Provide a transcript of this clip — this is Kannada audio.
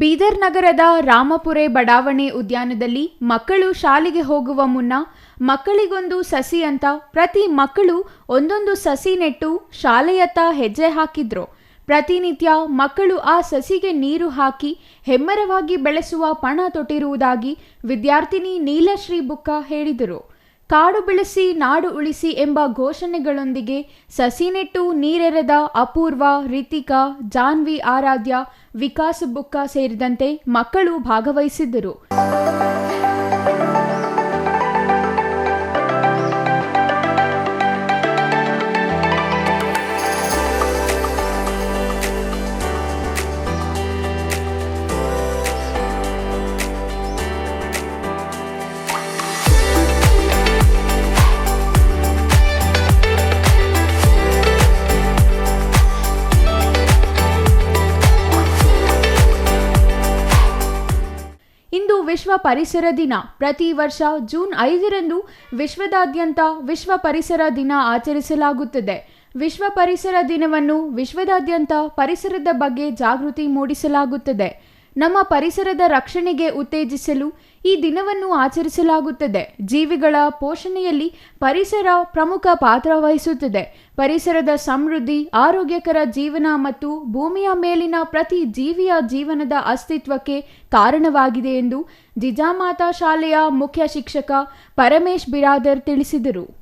ಬೀದರ್ ನಗರದ ರಾಮಪುರೆ ಬಡಾವಣೆ ಉದ್ಯಾನದಲ್ಲಿ ಮಕ್ಕಳು ಶಾಲೆಗೆ ಹೋಗುವ ಮುನ್ನ ಮಕ್ಕಳಿಗೊಂದು ಸಸಿ ಅಂತ ಪ್ರತಿ ಮಕ್ಕಳು ಒಂದೊಂದು ಸಸಿ ನೆಟ್ಟು ಶಾಲೆಯತ್ತ ಹೆಜ್ಜೆ ಹಾಕಿದ್ರು. ಪ್ರತಿನಿತ್ಯ ಮಕ್ಕಳು ಆ ಸಸಿಗೆ ನೀರು ಹಾಕಿ ಹೆಮ್ಮರವಾಗಿ ಬೆಳೆಸುವ ಪಣ ತೊಟ್ಟಿರುವುದಾಗಿ ವಿದ್ಯಾರ್ಥಿನಿ ನೀಲಶ್ರೀ ಬುಕ್ಕ ಹೇಳಿದರು. ಕಾಡು ಬೆಳೆಸಿ, ನಾಡು ಉಳಿಸಿ ಎಂಬ ಘೋಷಣೆಗಳೊಂದಿಗೆ ಸಸಿ ನೆಟ್ಟು ನೀರೆರೆದ ಅಪೂರ್ವ, ರಿತಿಕಾ, ಜಾನ್ವಿ ಆರಾಧ್ಯ ವಿಕಾಸ್ ಬುಕ್ಕ ಸೇರಿದಂತೆ ಮಕ್ಕಳು ಭಾಗವಹಿಸಿದ್ದರು. ವಿಶ್ವ ಪರಿಸರ ದಿನ. ಪ್ರತಿ ವರ್ಷ ಜೂನ್ ಐದರಂದು ವಿಶ್ವದಾದ್ಯಂತ ವಿಶ್ವ ಪರಿಸರ ದಿನ ಆಚರಿಸಲಾಗುತ್ತದೆ. ವಿಶ್ವ ಪರಿಸರ ದಿನವನ್ನು ವಿಶ್ವದಾದ್ಯಂತ ಪರಿಸರದ ಬಗ್ಗೆ ಜಾಗೃತಿ ಮೂಡಿಸಲಾಗುತ್ತದೆ. ನಮ್ಮ ಪರಿಸರದ ರಕ್ಷಣೆಗೆ ಉತ್ತೇಜಿಸಲು ಈ ದಿನವನ್ನು ಆಚರಿಸಲಾಗುತ್ತದೆ. ಜೀವಿಗಳ ಪೋಷಣೆಯಲ್ಲಿ ಪರಿಸರ ಪ್ರಮುಖ ಪಾತ್ರ ವಹಿಸುತ್ತದೆ. ಪರಿಸರದ ಸಮೃದ್ಧಿ, ಆರೋಗ್ಯಕರ ಜೀವನ ಮತ್ತು ಭೂಮಿಯ ಮೇಲಿನ ಪ್ರತಿ ಜೀವಿಯ ಜೀವನದ ಅಸ್ತಿತ್ವಕ್ಕೆ ಕಾರಣವಾಗಿದೆ ಎಂದು ಜಿಜಾಮಾತಾ ಶಾಲೆಯ ಮುಖ್ಯ ಶಿಕ್ಷಕ ಪರಮೇಶ್ ಬಿರಾದರ್ ತಿಳಿಸಿದರು.